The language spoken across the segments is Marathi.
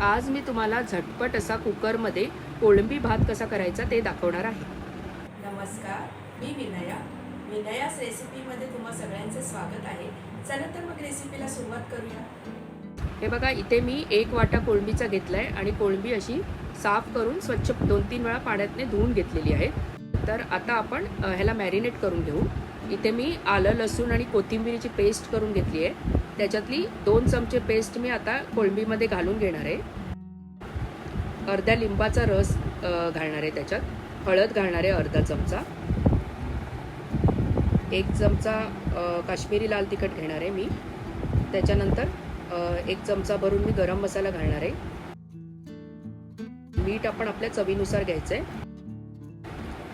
आज मी तुम्हाला झटपट असा कुकरमध्ये कोळंबी भात कसा करायचा ते दाखवणार आहे. नमस्कार मी विनया. विनयास रेसिपीमध्ये तुम्हा सगळ्यांचे स्वागत आहे. चला तर मग रेसिपीला सुरुवात करूया. हे बघा इथे मी एक वाटा कोळंबीचा घेतलाय आणि कोळंबी अशी साफ करून स्वच्छ दोन तीन वेळा पाण्यातने धुवून घेतलेली आहे. तर आता आपण ह्याला मॅरिनेट करून घेऊ. इथे मी आलं लसूण आणि कोथिंबिरीची पेस्ट करून घेतली आहे. त्याच्यातली दोन चमचे पेस्ट मी आता कोळंबीमध्ये घालून घेणार आहे. अर्ध्या लिंबाचा रस घालणार आहे त्याच्यात. हळद घालणार आहे अर्धा चमचा. एक चमचा काश्मीरी लाल तिखट घेणार आहे मी. त्याच्यानंतर एक चमचा भरून मी गरम मसाला घालणार आहे. मीठ आपण आपल्या चवीनुसार घ्यायचं आहे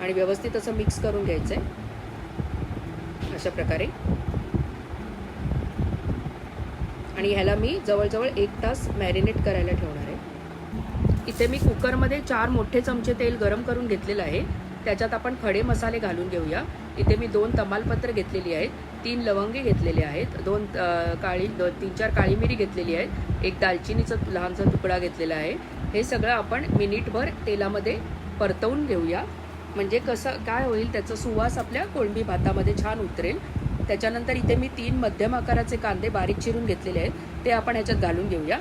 आणि व्यवस्थित असं मिक्स करून घ्यायचं आहे अशा प्रकारे. आणि ह्याला मी जवळजवळ एक तास मॅरिनेट करायला ठेवणार आहे. इथे मी कुकरमध्ये चार मोठे चमचे तेल गरम करून घेतलेलं आहे. त्याच्यात आपण खडे मसाले घालून घेऊया. इथे मी दोन तमालपत्र घेतलेली आहेत. तीन लवंगे घेतलेले आहेत. दोन काळी दो तीन चार काळी मिरी घेतलेली आहेत. एक दालचिनीचा लहानसा तुकडा घेतलेला आहे. हे सगळं आपण मिनिटभर तेलामध्ये परतवून घेऊया. म्हणजे कसं काय होईल त्याचा सुवास आपल्या कोळंबी भातामध्ये छान उतरेल. त्याच्यानंतर इथे मी तीन मध्यम आकाराचे कांदे बारीक चिरून घेतलेले आहेत. ते आपण ह्याच्यात घालून घेऊया.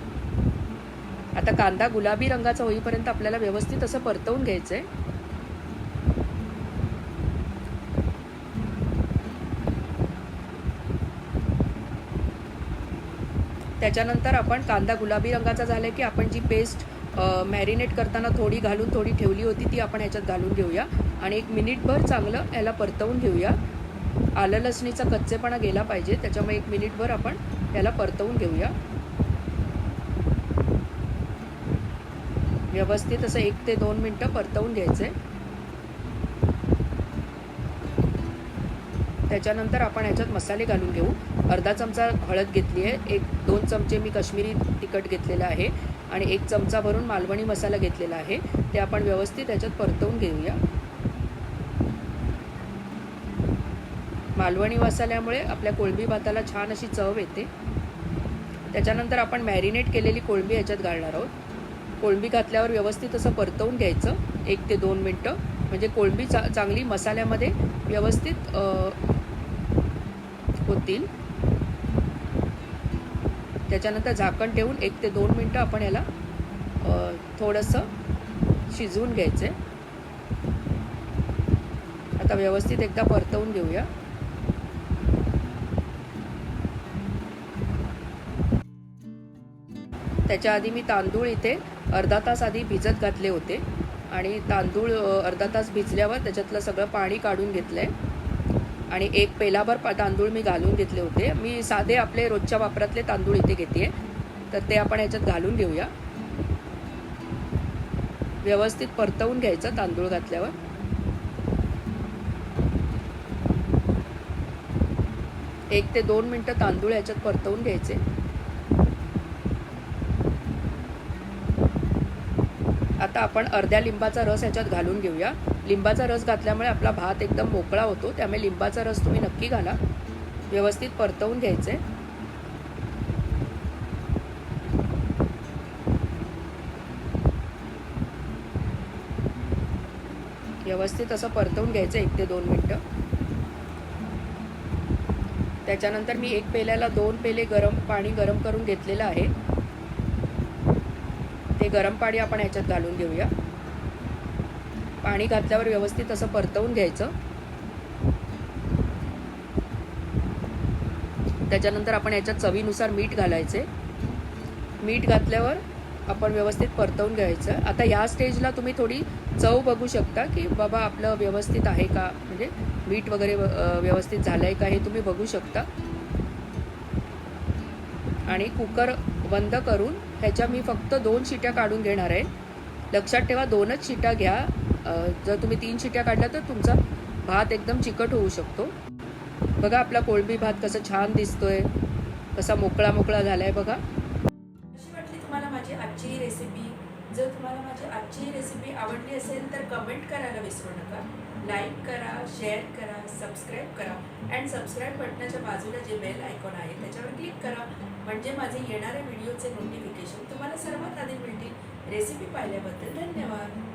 आता कांदा गुलाबी रंगाचा होईपर्यंत आपल्याला व्यवस्थित असं परतवून घ्यायचं आहे त्याच्यानंतर आपण कांदा गुलाबी रंगाचा झाला की आपण जी पेस्ट मॅरिनेट करताना थोडी घालून थोडी ठेवली होती ती आपण ह्याच्यात घालून घेऊया. आणि एक मिनिटभर चांगलं याला परतवून घेऊया. आलं लसणीचा कच्चेपणा गेला पाहिजे त्याच्यामुळे एक मिनिटभर आपण याला परतवून घेऊया. व्यवस्थित असं एक ते दोन मिनटं परतवून घ्यायचं. त्याच्यानंतर आपण ह्याच्यात मसाले घालून घेऊ. अर्धा चमचा हळद घेतली आहे एक दोन चमचे मी काश्मीरी तिखट घेतलेलं आहे आणि एक चमचा भरून मालवणी मसाला घेतलेला आहे. ते आपण व्यवस्थित ह्याच्यात परतवून घेऊया. मालवणी मसाल्यामुळे आपल्या कोळंबी भाताला छान अशी चव येते. त्याच्यानंतर आपण मॅरिनेट केलेली कोळंबी ह्याच्यात घालणार आहोत. कोळंबी घातल्यावर व्यवस्थित असं परतवून घ्यायचं एक ते दोन मिनटं. म्हणजे कोळंबी चा चांगली मसाल्यामध्ये व्यवस्थित होतील. त्याच्यानंतर झाकण ठेवून एक ते दोन मिनटं आपण याला थोडंसं शिजवून घ्यायचं आहे आता व्यवस्थित एकदा परतवून घेऊया. त्याच्या आधी मी तांदूळ इथे अर्धा तास आधी भिजत घातले होते. आणि तांदूळ अर्धा तास भिजल्यावर त्याच्यातलं सगळं पाणी काढून घेतलं आहे आणि एक पेलाभर पा तांदूळ मी घालून घेतले होते. मी साधे आपले रोजच्या वापरातले तांदूळ इथे घेते तर ते आपण ह्याच्यात घालून घेऊया. व्यवस्थित परतवून घ्यायचं तांदूळ घातल्यावर. एक ते दोन मिनटं तांदूळ ह्याच्यात परतवून घ्यायचे. आता आपण अर्ध्या लिंबाचा रस ह्याच्यात घालून घेऊया. लिंबाचा रस घातल्यामुळे आपला भात एकदम मोकळा होतो त्यामुळे लिंबाचा रस तुम्ही नक्की घाला. व्यवस्थित परतवून घ्यायचे. व्यवस्थित असं परतवून घ्यायचं एक ते दोन मिनटं. त्याच्यानंतर मी एक पेल्याला दोन पेले गरम पाणी गरम करून घेतलेलं आहे. हे गरम पाणी आपण ह्याच्यात घालून घेऊया. पाणी घातल्यावर व्यवस्थित असं परतवून घ्यायचं. त्याच्यानंतर आपण ह्याच्यात चवीनुसार मीठ घालायचे. मीठ घातल्यावर आपण व्यवस्थित परतवून घ्यायचं. आता ह्या स्टेजला तुम्ही थोडी चव बघू शकता की बाबा आपलं व्यवस्थित आहे का? म्हणजे मीठ वगैरे व्यवस्थित झालं आहे का हे तुम्ही बघू शकता. आणि कुकर बंद करून ह्याच्या मी फक्त दोन शिट्या काढून घेणार आहे. लक्षात ठेवा दोनच शिट्या घ्या. जर तुम्ही तीन शिट्या काढल्या तर तुमचा भात एकदम चिकट होऊ शकतो. बघा आपला कोळंबी भात कसं छान दिसतोय. कसा मोकळा मोकळा झाला आहे बघा. जर तुम्हाला माझी आजची रेसिपी आवडली असेल तर कमेंट करायला विसरू नका. लाईक करा शेअर करा सबस्क्राईब करा. अँड सबस्क्राईब बटनाच्या बाजूला जे बेल आयकॉन आहे त्याच्यावर क्लिक करा. म्हणजे माझे येणाऱ्या व्हिडिओचे नोटिफिकेशन तुम्हाला सर्वात आधी मिळतील. रेसिपी पाहिल्याबद्दल धन्यवाद.